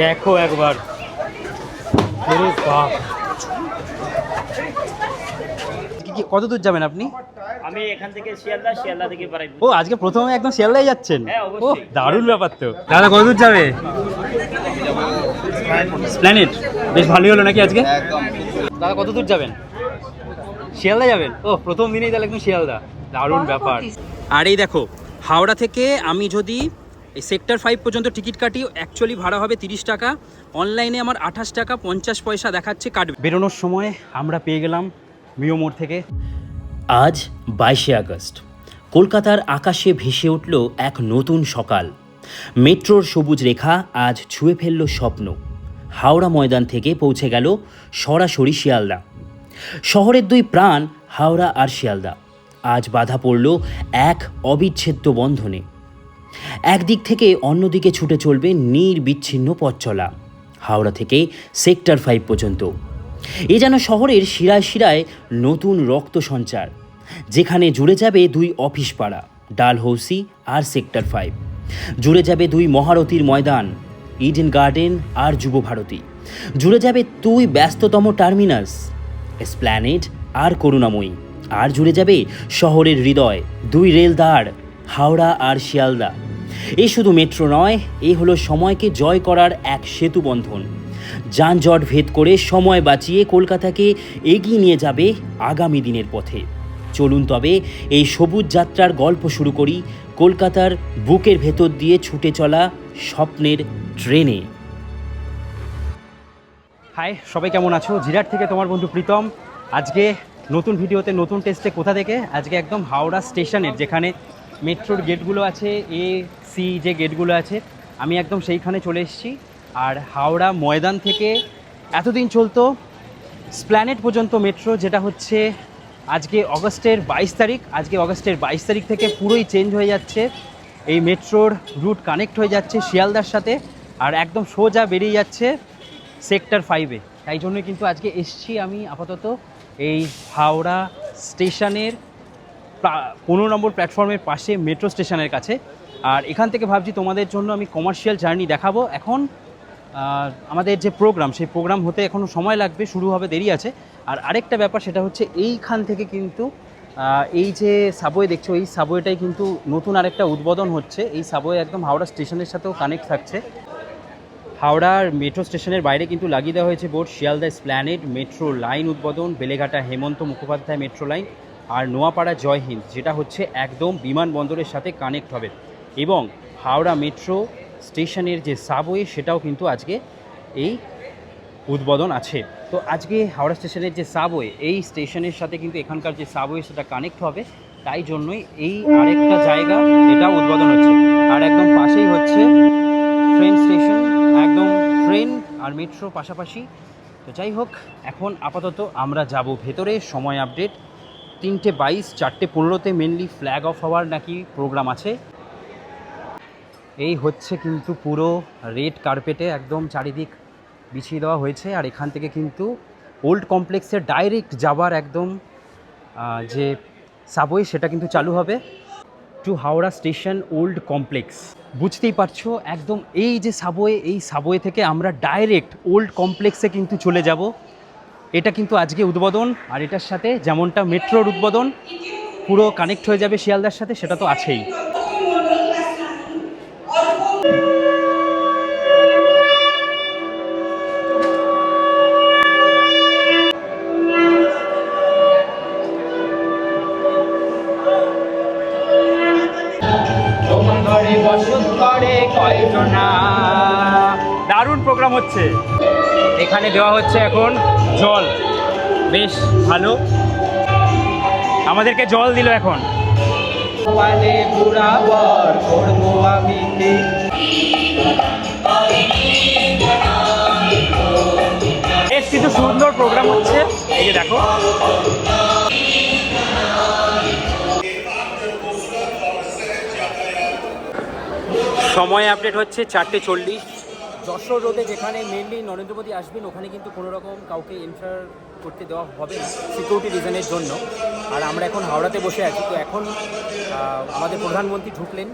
দেখো একবার। কি- কি- কত দূর যাবেন আপনি? আমি এখান থেকে শিয়ালদা শিয়ালদা থেকে ও আজকে প্রথমে একদম শিয়ালদায় যাচ্ছেন? হ্যাঁ, ও দারুণ ব্যাপার তো। দাদা কত দূর যাবে? প্ল্যানেট বেশ ভালোই হলো নাকি আজকে? দাদা কত দূর যাবেন? শিয়ালদা যাবেন? ও প্রথম দিনেই তাহলে একদম শিয়ালদা। দারুণ ব্যাপার। আর এই দেখো হাওড়া থেকে আমি যদি এই সেক্টর ফাইভ পর্যন্ত টিকিট কাটি অ্যাকচুয়ালি ভাড়া হবে তিরিশ টাকা। অনলাইনে আমার আঠাশ টাকা পঞ্চাশ পয়সা দেখাচ্ছে কাটবে। বেরোনোর সময় আমরা পেয়ে গেলাম মিও মোড় থেকে। আজ বাইশে আগস্ট। কলকাতার আকাশে ভেসে উঠল এক নতুন সকাল। মেট্রোর সবুজ রেখা আজ ছুঁয়ে ফেলল স্বপ্ন। হাওড়া ময়দান থেকে পৌঁছে গেল সরাসরি শিয়ালদা। শহরের দুই প্রাণ হাওড়া আর শিয়ালদা। আজ বাধা পড়ল এক অবিচ্ছেদ্য বন্ধনে। একদিক থেকে অন্যদিকে ছুটে চলবে নির্বিচ্ছিন্ন পথ চলা। হাওড়া থেকে সেক্টর ফাইভ পর্যন্ত। এ যেন শহরের শিরায় শিরায় নতুন রক্ত সঞ্চার, যেখানে জুড়ে যাবে দুই অফিস পাড়া, ডালহৌসি আর সেক্টর ফাইভ জুড়ে যাবে দুই মহারথীর ময়দান ইডেন গার্ডেন আর যুব ভারতী। জুড়ে যাবে দুই ব্যস্ততম টার্মিনাস স্প্ল্যানেট আর করুণাময়ী। আর জুড়ে যাবে শহরের হৃদয়, দুই রেলদার হাওড়া আর শিয়ালদা। এ শুধু মেট্রো নয় এ হলো সময়কে জয় করার এক সেতু বন্ধন। যানজট ভেদ করে সময় বাঁচিয়ে কলকাতাকে এগিয়ে নিয়ে যাবে আগামী দিনের পথে। চলুন তবে এই সবুজ যাত্রার গল্প শুরু করি কলকাতার বুকের ভেতর দিয়ে ছুটে চলা স্বপ্নের ট্রেনে। হাই, সবাই কেমন আছো? জিরাট থেকে তোমার বন্ধু প্রীতম। আজকে নতুন ভিডিওতে, নতুন টেস্টে কোথা থেকে? আজকে একদম হাওড়া স্টেশনের, যেখানে মেট্রোর গেটগুলো আছে এ সি যে গেটগুলো আছে, আমি একদম সেইখানে চলে এসেছি। আর হাওড়া ময়দান থেকে এতদিন চলতো স্প্ল্যানেট পর্যন্ত মেট্রো, যেটা হচ্ছে আজকে অগস্টের বাইশ তারিখ। আজকে অগস্টের বাইশ তারিখ থেকে পুরোই চেঞ্জ হয়ে যাচ্ছে। এই মেট্রোর রুট কানেক্ট হয়ে যাচ্ছে শিয়ালদার সাথে আর একদম সোজা বেরিয়ে যাচ্ছে সেক্টর ফাইভে তাই জন্য কিন্তু আজকে এসছি আমি আপাতত এই হাওড়া স্টেশনের পনেরো নম্বর প্ল্যাটফর্মের পাশে মেট্রো স্টেশনের কাছে। আর এখান থেকে ভাবছি তোমাদের জন্য আমি কমার্শিয়াল জার্নি দেখাবো। এখন আমাদের যে প্রোগ্রাম সেই প্রোগ্রাম হতে এখনও সময় লাগবে, শুরু হবে, দেরি আছে। আর আরেকটা ব্যাপার সেটা হচ্ছে এইখান থেকে কিন্তু এই যে সাবওয়ে দেখছ, এই সাবওয়েটাই কিন্তু নতুন আরেকটা উদ্বোধন হচ্ছে। এই সাবওয়ে একদম হাওড়া স্টেশনের সাথেও কানেক্ট থাকছে। হাওড়ার মেট্রো স্টেশনের বাইরে কিন্তু লাগিয়ে দেওয়া হয়েছে board Sealdah Esplanade metro line উদ্বোধন, বেলেঘাটা, হেমন্ত মুখোপাধ্যায় মেট্রো লাইন আর নোয়াপাড়া জয়হিন্দ যেটা হচ্ছে একদম বিমানবন্দরের সাথে কানেক্ট হবে। এবং হাওড়া মেট্রো স্টেশনের যে সাবওয়ে সেটাও কিন্তু আজকে এই উদ্বোধন আছে। তো আজকে হাওড়া স্টেশনের যে সাবওয়ে এই স্টেশনের সাথে কিন্তু এখানকার যে সাবওয়ে সেটা কানেক্ট হবে। তাই জন্যই এই আরেকটা জায়গা এটা উদ্বোধন হচ্ছে। আর একদম পাশেই হচ্ছে ট্রেন স্টেশন একদম ট্রেন আর মেট্রো পাশাপাশি। তো যাই হোক, এখন আপাতত আমরা যাব ভেতরে, সময় আপডেট তিনটে বাইশ, চারটে পনেরোতে মেনলি ফ্ল্যাগ অফ হওয়ার নাকি প্রোগ্রাম আছে। এই হচ্ছে কিন্তু পুরো রেড কার্পেটে একদম চারিদিক বিছিয়ে দেওয়া হয়েছে আর এখান থেকে কিন্তু ওল্ড কমপ্লেক্সে ডাইরেক্ট যাবার একদম যে সাবওয়ে সেটা কিন্তু চালু হবে to Howrah station old complex বুঝতেই পারছ, একদম এই যে সাবওয়ে এই সাবওয়ে থেকে আমরা ডাইরেক্ট ওল্ড কমপ্লেক্সে কিন্তু চলে যাব। এটা কিন্তু আজকে উদ্বোধন, আর এটার সাথে যেমনটা মেট্রোর উদ্বোধন, পুরো কানেক্ট হয়ে যাবে শিয়ালদার সাথে, সেটা তো আছেই। কয়জনা প্রোগ্রাম হচ্ছে। এখানে দেওয়া হচ্ছে এখন জল। বেশ ভালো। আমাদেরকে জল দিল এখন? বেশ কিন্তু সুন্দর প্রোগ্রাম হচ্ছে। এই যে দেখো। সময় আপডেট হচ্ছে চারটে চল্লিশ। যশোর রোডে যেখানে মেনলি নরেন্দ্র মোদী আসবেন, ওখানে কিন্তু কোনো রকম কাউকে এন্টার করতে দেওয়া হবে না সিকিউরিটি রিজনের জন্য। আর আমরা এখন হাওড়াতে বসে আছি, তো এখন আমাদের প্রধানমন্ত্রী ঢুকলেন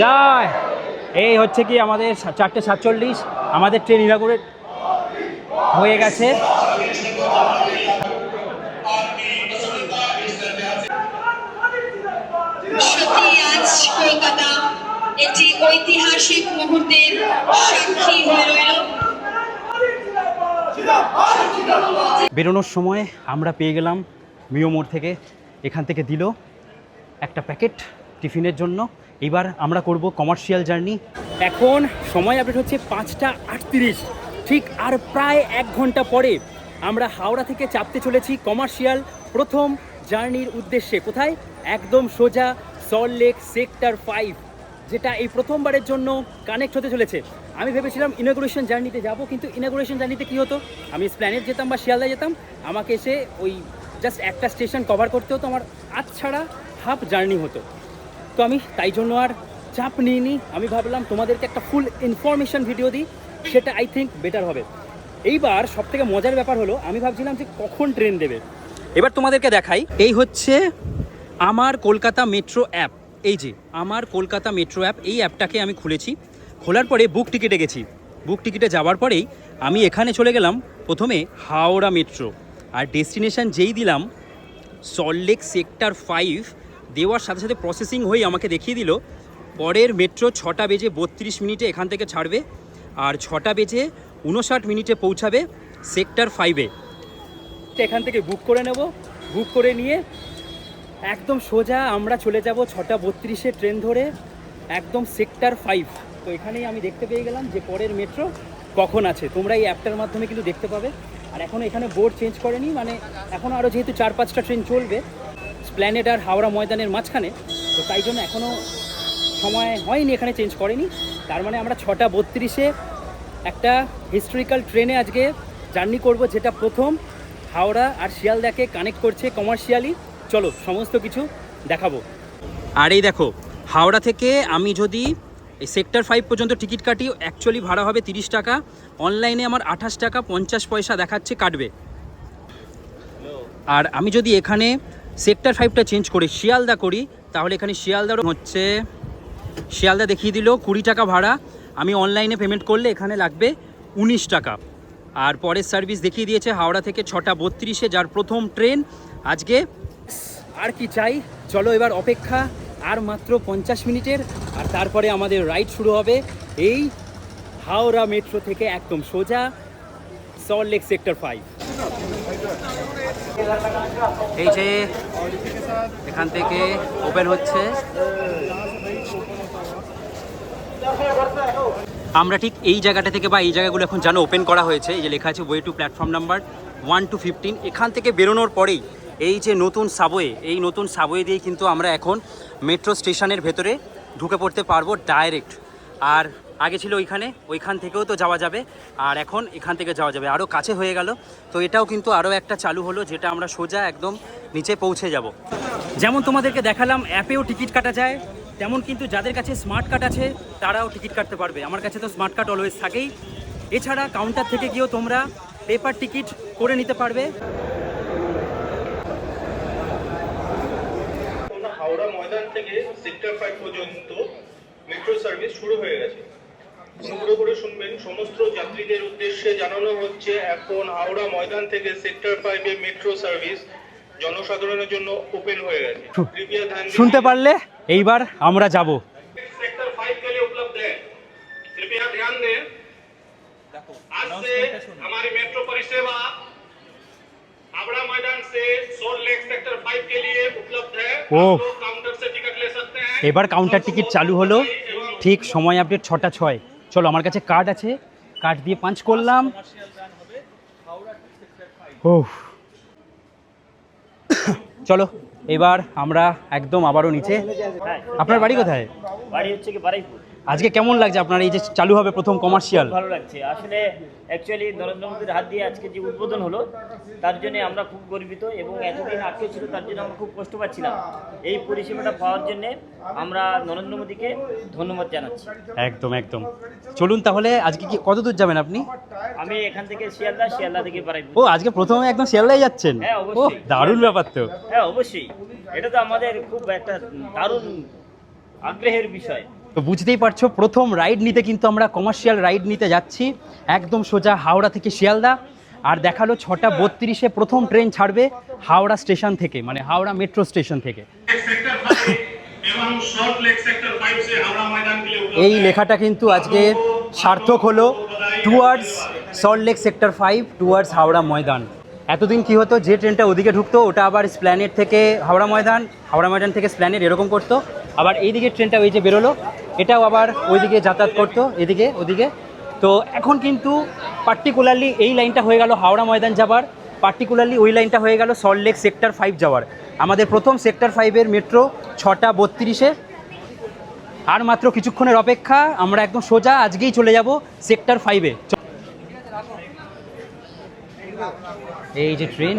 যায় এই হচ্ছে কি আমাদের চারটে সাতচল্লিশ আমাদের ট্রেন ইনাগুরেট হয়ে গেছে। কলকাতা একটি ঐতিহাসিক মুহূর্তের সাক্ষী হয়ে রইল। বেরোনোর সময় আমরা পেয়ে গেলাম মিও মোড় থেকে। এখান থেকে দিল একটা প্যাকেট টিফিনের জন্য। এবার আমরা করব কমার্শিয়াল জার্নি এখন সময় আপডেট হচ্ছে পাঁচটা আটত্রিশ। ঠিক আর প্রায় এক ঘণ্টা পরে আমরা হাওড়া থেকে চাপতে চলেছি কমার্শিয়াল প্রথম জার্নির উদ্দেশ্যে। কোথায়? একদম সোজা সল্ট লেক সেক্টর ফাইভ যেটা এই প্রথমবারের জন্য কানেক্ট হতে চলেছে। আমি ভেবেছিলাম ইনাগুরেশন জার্নিতে যাব, কিন্তু ইনাগুরেশন জার্নিতে কী হতো? আমি স্প্ল্যানেট যেতাম বা শিয়ালদা যেতাম, আমাকে এসে ওই জাস্ট একটা স্টেশন কভার করতে হতো আমার আজ ছাড়া হাফ জার্নি হতো। তো আমি তাই জন্য আর চাপ নিইনি। আমি ভাবলাম তোমাদেরকে একটা ফুল ইনফরমেশন ভিডিও দিই, সেটা আই থিঙ্ক বেটার হবে। এইবার সব থেকে মজার ব্যাপার হলো, আমি ভাবছিলাম যে কখন ট্রেন দেবে। এবার তোমাদেরকে দেখাই। এই হচ্ছে আমার কলকাতা মেট্রো অ্যাপ এই যে, আমার কলকাতা মেট্রো অ্যাপ এই অ্যাপটাকে আমি খুলেছি। খোলার পরে বুক টিকিটে গেছি। বুক টিকিটে যাওয়ার পরেই আমি এখানে চলে গেলাম প্রথমে হাওড়া মেট্রো আর ডেস্টিনেশন যেই দিলাম সল্টলেক সেক্টর ফাইভ দেওয়ার সাথে সাথে প্রসেসিং হয়ে আমাকে দেখিয়ে দিল। পরের মেট্রো ছটা বেজে বত্রিশ মিনিটে এখান থেকে ছাড়বে আর ছটা বেজে উনষাট মিনিটে পৌঁছাবে সেক্টর ফাইভে এখান থেকে বুক করে নেব। বুক করে নিয়ে একদম সোজা আমরা চলে যাব ছটা বত্রিশে ট্রেন ধরে একদম সেক্টর ফাইভ তো এখানেই আমি দেখতে পেয়ে গেলাম যে পরের মেট্রো কখন আছে। তোমরা এই অ্যাপটার মাধ্যমে কিন্তু দেখতে পাবে। আর এখনও এখানে বোর্ড চেঞ্জ করেনি মানে এখন আরও যেহেতু চার পাঁচটা ট্রেন চলবে স্প্ল্যানেড আর হাওড়া ময়দানের মাঝখানে। তো তাই জন্য এখনও সময় হয়নি, এখানে চেঞ্জ করেনি। তার মানে আমরা ছটা বত্রিশে একটা হিস্টোরিক্যাল ট্রেনে আজকে জার্নি করব, যেটা প্রথম হাওড়া আর শিয়ালদাকে কানেক্ট করছে কমার্শিয়ালি চলো, সমস্ত কিছু দেখাবো। আর এই দেখো, হাওড়া থেকে আমি যদি এই সেক্টর ফাইভ পর্যন্ত টিকিট কাটি অ্যাকচুয়ালি ভাড়া হবে তিরিশ টাকা। অনলাইনে আমার আঠাশ টাকা পঞ্চাশ পয়সা দেখাচ্ছে, কাটবে। আর আমি যদি এখানে সেক্টর ফাইভটা চেঞ্জ করে, শিয়ালদা করি। তাহলে এখানে শিয়ালদার হচ্ছে, শিয়ালদা দেখিয়ে দিল, কুড়ি টাকা ভাড়া। আমি অনলাইনে পেমেন্ট করলে এখানে লাগবে উনিশ টাকা। আর পরের সার্ভিস দেখিয়ে দিয়েছে হাওড়া থেকে ছটা বত্রিশে, যার প্রথম ট্রেন আজকে। আর কি চাই? চলো এবার অপেক্ষা, আর মাত্র পঞ্চাশ মিনিটের। আর তারপরে আমাদের রাইড শুরু হবে এই হাওড়া মেট্রো থেকে একদম সোজা সল্ট লেক সেক্টর ফাইভ এই যে এখান থেকে ওপেন হচ্ছে। আমরা ঠিক এই জায়গাটা থেকে বা এই জায়গাগুলো এখন জানো ওপেন করা হয়েছে। এই যে লেখা আছে way to platform number one two fifteen এখান থেকে বেরোনোর পরেই এই যে নতুন সাবওয়ে এই নতুন সাবওয়ে দিয়ে কিন্তু আমরা এখন মেট্রো স্টেশনের ভেতরে ঢুকে পড়তে পারব ডাইরেক্ট আর আগে ছিল ওইখানে, ওইখান থেকেও তো যাওয়া যাবে, আর এখন এখান থেকে যাওয়া যাবে। আরও কাছে হয়ে গেল, তো এটাও কিন্তু আরও একটা চালু হলো, যেটা আমরা সোজা একদম নিচে পৌঁছে যাব। যেমন তোমাদেরকে দেখালাম, অ্যাপেও টিকিট কাটা যায়, তেমন কিন্তু যাদের কাছে স্মার্ট কার্ড আছে, তারাও টিকিট কাটতে পারবে। আমার কাছে তো স্মার্ট কার্ড অলওয়েজ থাকেই। এছাড়া কাউন্টার থেকে গিয়েও তোমরা পেপার টিকিট করে নিতে পারবে। হাওড়া ময়দান থেকে সেক্টর ফাইভ পর্যন্ত মেট্রো সার্ভিস শুরু হয়ে গেছে। অনুগ্রহ করে শুনবেন সমস্ত যাত্রীদের উদ্দেশ্যে জানানো হচ্ছে এখন হাওড়া ময়দান থেকে সেক্টর ফাইভে মেট্রো সার্ভিস জনসাধারণের জন্য ওপেন হয়ে গেছে कृपया ध्यान दीजिए। শুনতে পারলে এইবার আমরা যাব सेक्टर फाइव के लिए उपलब्ध है कृपया ध्यान दें आज से हमारी मेट्रो परिसेवा हावड़ा मैदान से सोल लेक सेक्टर फाइव के लिए उपलब्ध है ओह। आप लोग काउंटर से टिकट ले सकते हैं এবার কাউন্টার টিকিট চালু হলো ঠিক সময় আপডেট ছটা ছয় চলো, আমার কাছে কার্ড আছে। কার্ড দিয়ে পাঞ্চ করলাম। ও চলো, এবার আমরা একদম আবারও নিচে। আপনার বাড়ি কোথায়? বাড়ি হচ্ছে কি বারাইপুর। আজকে কেমন লাগছে আপনার? এই যে চালু হবে প্রথম কমার্শিয়াল ভালো লাগছে। আসলে অ্যাকচুয়ালি নরেন্দ্র মোদীর হাত দিয়ে আজকে যে উদ্বোধন হলো তার জন্য আমরা খুব গর্বিত এবং এতদিন আটকে ছিল তার জন্য আমরা খুব কষ্ট পাচ্ছিলাম। এই পরিষেবাটা পাওয়ার জন্য আমরা নরেন্দ্র মোদীকে ধন্যবাদ জানাচ্ছি। একদম একদম। চলুন তাহলে আজকে কি কত দূর যাবেন আপনি? আমি এখান থেকে শিয়ালদা শিয়ালদা থেকে বারাইপুর। ও আজকে প্রথমে একদম শিয়ালদায় যাচ্ছেন? হ্যাঁ, অবশ্যই। দারুণ ব্যাপার তো। হ্যাঁ অবশ্যই। এটা তো আমাদের খুব একটা দারুণ আগ্রহের বিষয়। তো বুঝতেই পারছ, প্রথম রাইড নিতে কিন্তু আমরা কমার্শিয়াল রাইড নিতে যাচ্ছি। একদম সোজা হাওড়া থেকে শিয়ালদা। আর দেখাল ছটা বত্রিশে প্রথম ট্রেন ছাড়বে হাওড়া স্টেশন থেকে মানে হাওড়া মেট্রো স্টেশন থেকে। এই লেখাটা কিন্তু আজকে সার্থক হলো towards Salt Lake sector five towards Howrah Maidan. এতদিন কি হতো, যে ট্রেনটা ওদিকে ঢুকতো, ওটা আবার স্প্ল্যানেট থেকে হাওড়া ময়দান হাওড়া ময়দান থেকে স্প্ল্যানেট এরকম করতো। আবার এইদিকে ট্রেনটা ওই যে বেরোলো এটাও আবার ওইদিকে যাতায়াত করতো, এদিকে, ওদিকে। তো এখন কিন্তু পার্টিকুলারলি এই লাইনটা হয়ে গেল হাওড়া ময়দান যাবার। পার্টিকুলারলি ওই লাইনটা হয়ে গেল সল্টলেক সেক্টর ফাইভ যাওয়ার। আমাদের প্রথম সেক্টর ফাইভের মেট্রো ছটা বত্রিশে। আর মাত্র কিছুক্ষণের অপেক্ষা, আমরা একদম সোজা আজকেই চলে যাব সেক্টর ফাইভে এই যে ট্রেন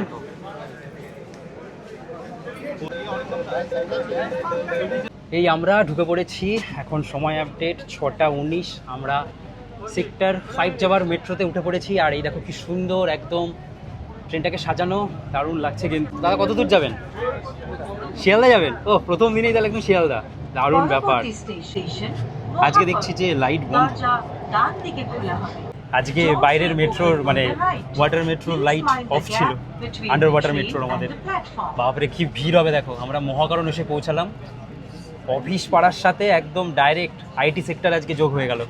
এই আমরা ঢুকে পড়েছি এখন সময় আপডেট ছটা উনিশ আমরা সেক্টর ফাইভ যাওয়ার মেট্রোতে উঠে পড়েছি আর এই দেখো কি সুন্দর একদম ট্রেনটাকে সাজানো দারুণ লাগছে কিন্তু। দাদা কত দূর যাবেন? শিয়ালদা যাবেন? ও প্রথম দিনেই তাহলে একদম শিয়ালদা। দারুণ ব্যাপার। আজকে দেখছি যে লাইট বন্ধ আজকে বাইরের মেট্রোর মানে ওয়াটার মেট্রোর লাইট অফ ছিল। আন্ডার ওয়াটার মেট্রোর আমাদের। বাপরে কি ভিড় হবে দেখো। আমরা মহাকরণ এসে পৌঁছালাম। অফিস পাড়ার সাথে একদম ডাইরেক্ট আইটি সেক্টর আজকে যোগ হয়ে গেল।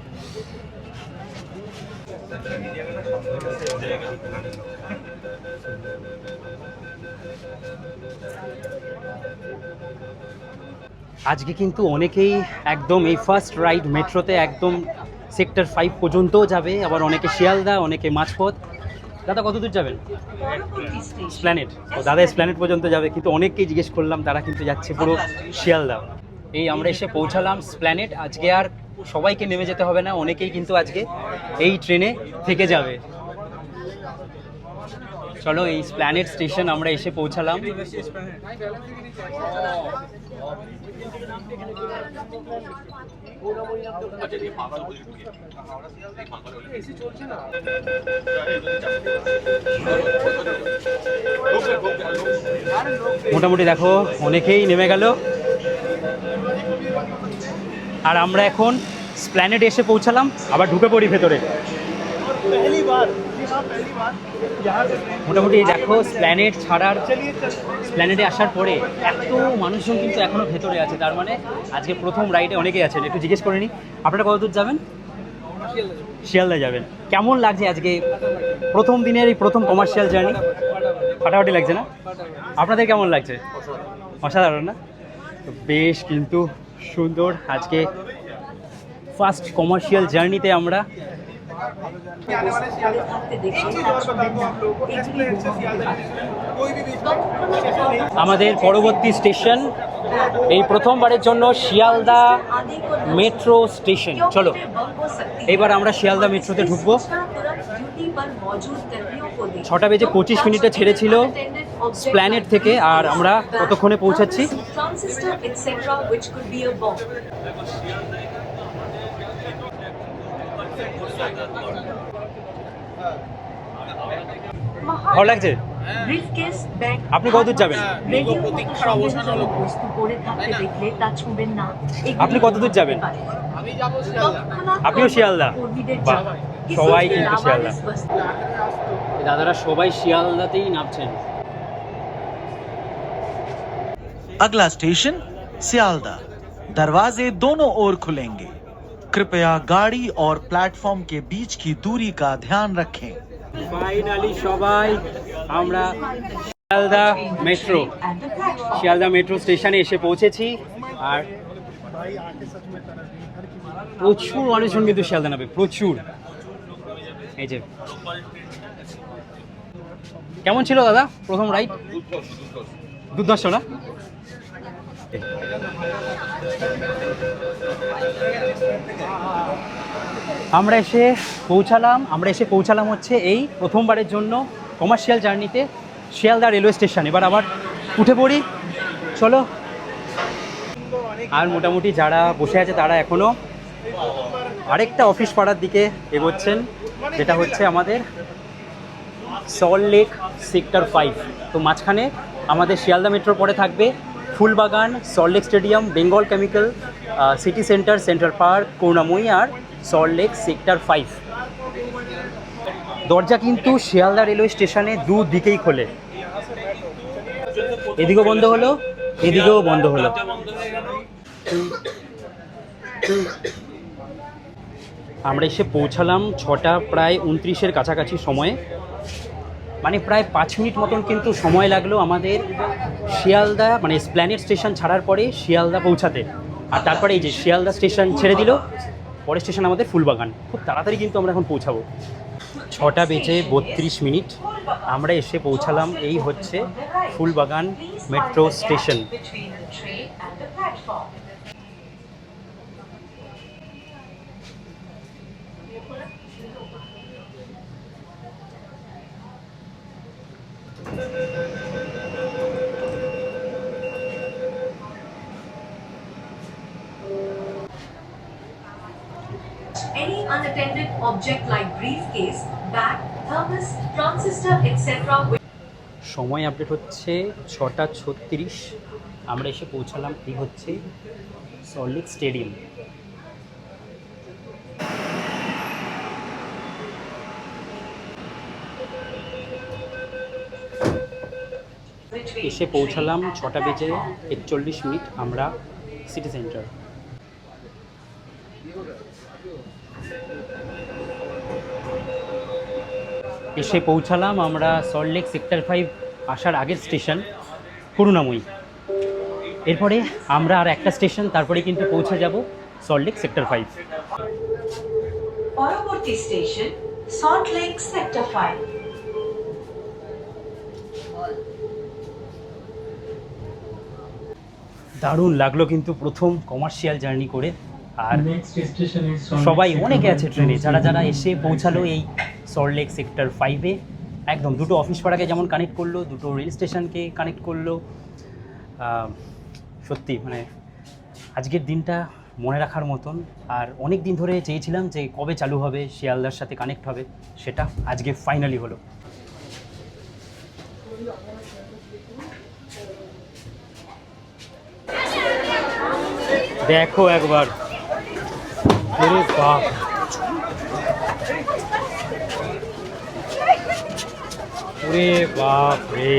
আজকে কিন্তু অনেকেই একদম এই ফার্স্ট রাইড মেট্রোতে একদম সেক্টর ফাইভ পর্যন্তও যাবে আবার অনেকে শিয়ালদা অনেকে মাঝপথ। দাদা কত দূর যাবেন? স্প্ল্যানেট ও দাদা স্প্ল্যানেট পর্যন্ত যাবে। কিন্তু অনেককেই জিজ্ঞেস করলাম তারা কিন্তু যাচ্ছে পুরো শিয়ালদা। এই আমরা এসে পৌঁছালাম স্প্ল্যানেট। আজকে আর সবাইকে নেমে যেতে হবে না, অনেকেই কিন্তু আজকে এই ট্রেনে থেকে যাবে। চলো, এই স্প্ল্যানেট স্টেশন আমরা এসে পৌঁছালাম। মোটামুটি দেখো, অনেকেই নেমে গেল। আর আমরা এখন স্প্ল্যানেট এসে পৌঁছালাম, আবার ঢুকে পড়ি ভেতরে। মোটামুটি দেখো স্প্ল্যানেট ছাড়ার স্প্ল্যানেটে আসার পরে এত মানুষজন কিন্তু এখনও ভেতরে আছে, তার মানে আজকে প্রথম রাইডে অনেকেই আছেন। একটু জিজ্ঞেস করে নিই, আপনারা কত দূর যাবেন? শিয়ালদা যাবেন। কেমন লাগছে আজকে প্রথম দিনের এই প্রথম কমার্শিয়াল জার্নি ফাটাফাটি লাগছে না? আপনাদের কেমন লাগছে? অসাধারণ। না? বেশ কিন্তু সুন্দর। আজকে ফার্স্ট কমার্শিয়াল জার্নিতে আমরা। আমাদের পরবর্তী স্টেশন এই প্রথমবারের জন্য শিয়ালদা মেট্রো স্টেশন চলো এইবার আমরা শিয়ালদা মেট্রোতে ঢুকবো। ছটা বেজে পঁচিশ মিনিটে ছেড়েছিল। প্ল্যানেট থেকে আর আমরা কতক্ষণে পৌঁছাচ্ছি? ভালো লাগছে? আপনি কতদূর যাবেন? আপনি কত দূর যাবেন? আপনিও শিয়ালদা। সবাই কিন্তু শিয়ালদা। দাদারা সবাই শিয়ালদাতেই নামছেন। अगला स्टेशन सियालदा दरवाजे दोनों ओर खुलेंगे कृपया गाड़ी और प्लेटफॉर्म के बीच की दूरी का ध्यान रखें ফাইনালি সবাই আমরা Sealdah metro and the platform. Sealdah metro স্টেশনে এসে পৌঁছেছি আর প্রচুর মানুষজন কিন্তু শিয়ালদা নামে প্রচুর এই যে কেমন ছিল দাদা প্রথম রাইড দুর্দর্শ না আমরা এসে পৌঁছালাম, আমরা এসে পৌঁছালাম হচ্ছে এই প্রথমবারের জন্য কমার্শিয়াল জার্নিতে শিয়ালদা রেলওয়ে স্টেশন এবার আবার উঠে পড়ি। চলো। আর মোটামুটি যারা বসে আছে তারা এখনও আরেকটা অফিস পাড়ার দিকে এগোচ্ছেন, যেটা হচ্ছে আমাদের সল্ট লেক সেক্টর ফাইভ তো মাঝখানে আমাদের শিয়ালদা মেট্রো পরে থাকবে। Phoolbagan Salt Lake stadium Bengal chemical city centre central park Karunamoyee আর সল্টলেক সেক্টর ফাইভ দরজা কিন্তু শিয়ালদা রেলওয়ে স্টেশনে দুদিকেই খোলে। এদিকেও বন্ধ হলো, এদিকেও বন্ধ হলো। আমরা এসে পৌঁছালাম ছটা প্রায় উনত্রিশের কাছাকাছি সময়ে। মানে প্রায় পাঁচ মিনিট মতন কিন্তু সময় লাগল আমাদের শিয়ালদা মানে স্প্ল্যানেট স্টেশন ছাড়ার পরে শিয়ালদা পৌঁছাতে। আর তারপরে এই যে শিয়ালদা স্টেশন ছেড়ে দিল, পরের স্টেশন আমাদের ফুলবাগান। খুব তাড়াতাড়ি কিন্তু আমরা এখন পৌঁছাবো। ছটা বেজে বত্রিশ মিনিট। আমরা এসে পৌঁছালাম, এই হচ্ছে Phoolbagan metro station. Any unattended object like briefcase, bag, thermos, transistor, etc. সময় আপডেট হচ্ছে ছটা ছত্রিশ আমরা এসে পৌঁছালাম এই হচ্ছে সল্টলেক স্টেডিয়াম এসে পৌঁছালাম ছটা বেজে একচল্লিশ মিনিট আমরা সিটি সেন্টার এসে পৌঁছালাম আমরা সল্টলেক সেক্টর ফাইভ আসার আগের স্টেশন করুণাময়ী। এরপরে আমরা আর একটা স্টেশন তারপরে কিন্তু পৌঁছে যাব সল্টলেক সেক্টর ফাইভ পরবর্তী station Salt Lake sector five দারুণ লাগল কিন্তু প্রথম কমার্শিয়াল জার্নি করে। আর সবাই অনেকে আছে ট্রেনে যারা যারা এসে পৌঁছালো এই সল্টলেক সেক্টর ফাইভে একদম দুটো অফিস পাড়াকে যেমন কানেক্ট করল দুটো রেল স্টেশনকে কানেক্ট করল। সত্যি মানে আজকের দিনটা মনে রাখার মতন। আর অনেক দিন ধরে চেয়েছিলাম যে কবে চালু হবে শিয়ালদার সাথে কানেক্ট হবে সেটা আজকে ফাইনালি হলো। দেখো একবার। ওরে বাপ। ওরে বাপ রে।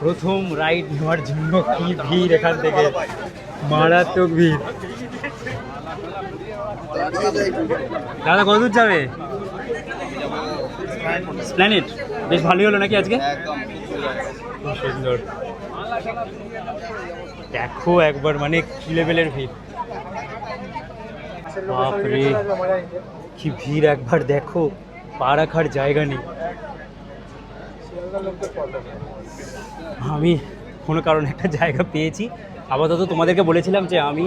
প্রথম রাইড নেওয়ার জন্য কি ভিড় এখান থেকে? মারাত্মক ভিড়। দাদা কত দূর যাবে? প্ল্যানেট বেশ ভালোই হলো নাকি আজকে? সুন্দর। দেখো একবার মানে লেভেলের ভিড়। বাপরে, কি ভিড় একবার দেখো পা রাখার জায়গা নেই। আমি কোনো কারণে একটা জায়গা পেয়েছি। আপাতত তোমাদেরকে বলেছিলাম যে আমি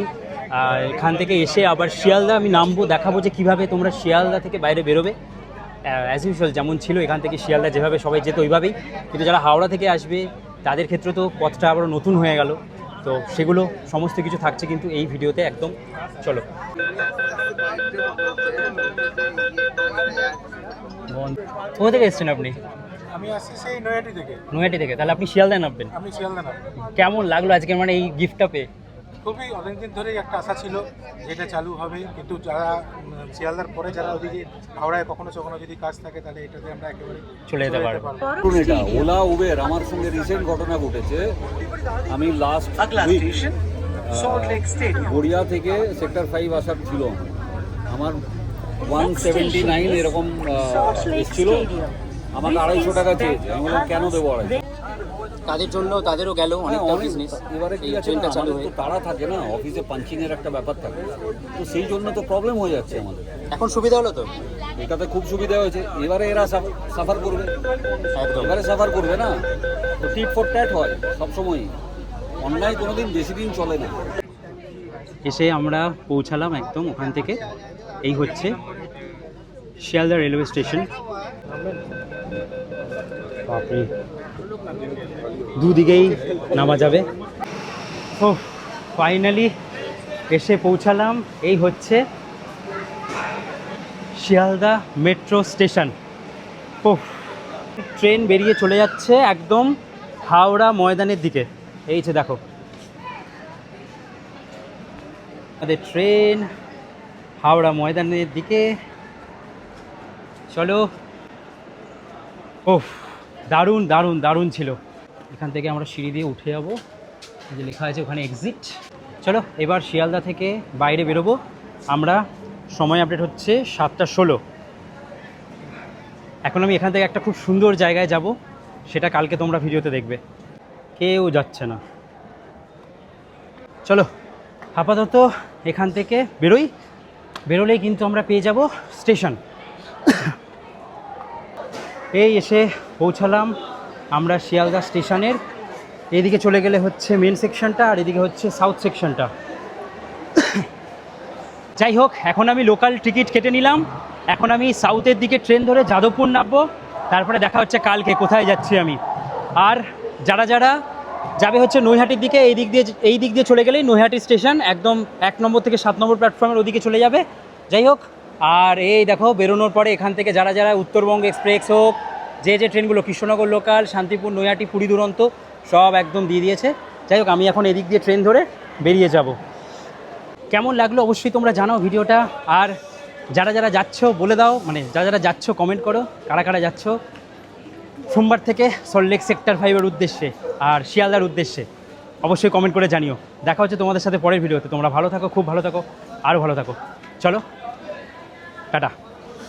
এখান থেকে এসে আবার শিয়ালদা আমি নামবো, দেখাবো যে কীভাবে তোমরা শিয়ালদা থেকে বাইরে বেরোবে। অ্যাজ ইউজুয়াল যেমন ছিল, এখান থেকে শিয়ালদা যেভাবে সবাই যেত ওইভাবেই। কিন্তু যারা হাওড়া থেকে আসবে, তাদের ক্ষেত্রে তো পথটা আবার নতুন হয়ে গেল। তো সেগুলো সমস্ত কিছু থাকছে কিন্তু এই ভিডিওতে একদম চলো। কোথা থেকে এসছেন আপনি? আমি আসছি সেই নয়াটি থেকে। নয়াটি থেকে। তাহলে আপনি শিয়ালদা নামবেন। আমি শিয়ালদা নাম কেমন লাগল আজকে মানে এই গিফটটা পেয়ে? খুবই অনেকদিন ধরেই একটা আশা ছিল যেটা চালু হবে। কিন্তু যারা শিয়ালদার পরে যারা ওদিকে হাওড়ায় কখনো কখনো যদি কাজ থাকে তাহলে এটাতে আমরা একেবারে চলে যেতে পারব। এটা ওলা উবের আমার সঙ্গে রিসেন্ট ঘটনা ঘটেছে। আমি লাস্ট গড়িয়া থেকে সেক্টর ফাইভ আসার ছিল। আমার ওয়ান সেভেন্টি নাইন এরকম ছিল আমাকে আড়াইশো টাকা চেয়েছে। আমি বললাম কেন দেবো আড়াইশো? তাদের জন্য তাদেরও গেল হ্যাঁ, অনেক এবারে কি আছে না? আমাদের তো তাড়া থাকে না অফিসে পাঞ্চিং এর একটা ব্যাপার থাকে। তো সেই জন্য তো প্রবলেম হয়ে যাচ্ছে আমাদের। এখন সুবিধা হলো তো? এটাতে খুব সুবিধা হয়েছে। এবারে এরা সাফার করবে। এবারে সাফার করবে না। তো টিট ফর ট্যাট হয় সবসময়ই। অনলাইন কোনোদিন বেশি দিন চলে না। এসে আমরা পৌঁছালাম একদম ওখান থেকে। এই হচ্ছে শিয়ালদা রেলওয়ে স্টেশন। বাপরে। দুদিকেই নামা যাবে। ও ফাইনালি এসে পৌঁছালাম। এই হচ্ছে শিয়ালদা মেট্রো স্টেশন ও ট্রেন বেরিয়ে চলে যাচ্ছে একদম হাওড়া ময়দানের দিকে। এই যে দেখো। আমাদের ট্রেন হাওড়া ময়দানের দিকে। চলো। ওফ দারুণ দারুণ দারুণ ছিল। এখান থেকে আমরা সিঁড়ি দিয়ে উঠে যাব। যে লেখা আছে ওখানে এক্সিট চলো, এবার শিয়ালদা থেকে বাইরে বেরোবো। আমরা সময় আপডেট হচ্ছে সাতটা ষোলো। এখন আমি এখান থেকে একটা খুব সুন্দর জায়গায় যাব। সেটা কালকে তোমরা ভিডিওতে দেখবে। কেউ যাচ্ছে না। চলো, আপাতত এখান থেকে বেরোই। বেরোলেই কিন্তু আমরা পেয়ে যাব স্টেশন। এই এসে পৌঁছালাম আমরা শিয়ালদা স্টেশনের। এদিকে চলে গেলে হচ্ছে মেন সেকশনটা আর এদিকে হচ্ছে সাউথ সেকশনটা যাই হোক, এখন আমি লোকাল টিকিট কেটে নিলাম। এখন আমি সাউথের দিকে ট্রেন ধরে যাদবপুর নামবো। তারপরে দেখা হচ্ছে কালকে, কোথায় যাচ্ছি আমি। আর যারা যারা যাবে হচ্ছে নৈহাটির দিকে, এই দিক দিয়ে, এই দিক দিয়ে চলে গেলেই নৈহাটি স্টেশন একদম এক নম্বর থেকে সাত নম্বর প্ল্যাটফর্মের ওদিকে চলে যাবে। যাই হোক আর এই দেখো, বেরোনোর পরে এখান থেকে যারা যারা উত্তরবঙ্গ এক্সপ্রেস হোক, যে যে ট্রেনগুলো কৃষ্ণনগর লোকাল শান্তিপুর নৈয়াটি পুরী দুরন্ত, সব একদম দিয়ে দিয়েছে। যাই হোক, আমি এখন এদিক দিয়ে ট্রেন ধরে বেরিয়ে যাব। কেমন লাগল অবশ্যই তোমরা জানাও ভিডিওটা। আর যারা যারা যাচ্ছ, বলে দাও মানে যারা যারা যাচ্ছ কমেন্ট করো, কারা কারা যাচ্ছ সোমবার থেকে সল্টলেক সেক্টর ফাইভের উদ্দেশ্যে আর শিয়ালদার উদ্দেশ্যে। অবশ্যই কমেন্ট করে জানিও। দেখা হচ্ছে তোমাদের সাথে পরের ভিডিওতে। তোমরা ভালো থাকো, খুব ভালো থাকো, আরও ভালো থাকো। চলো। cara.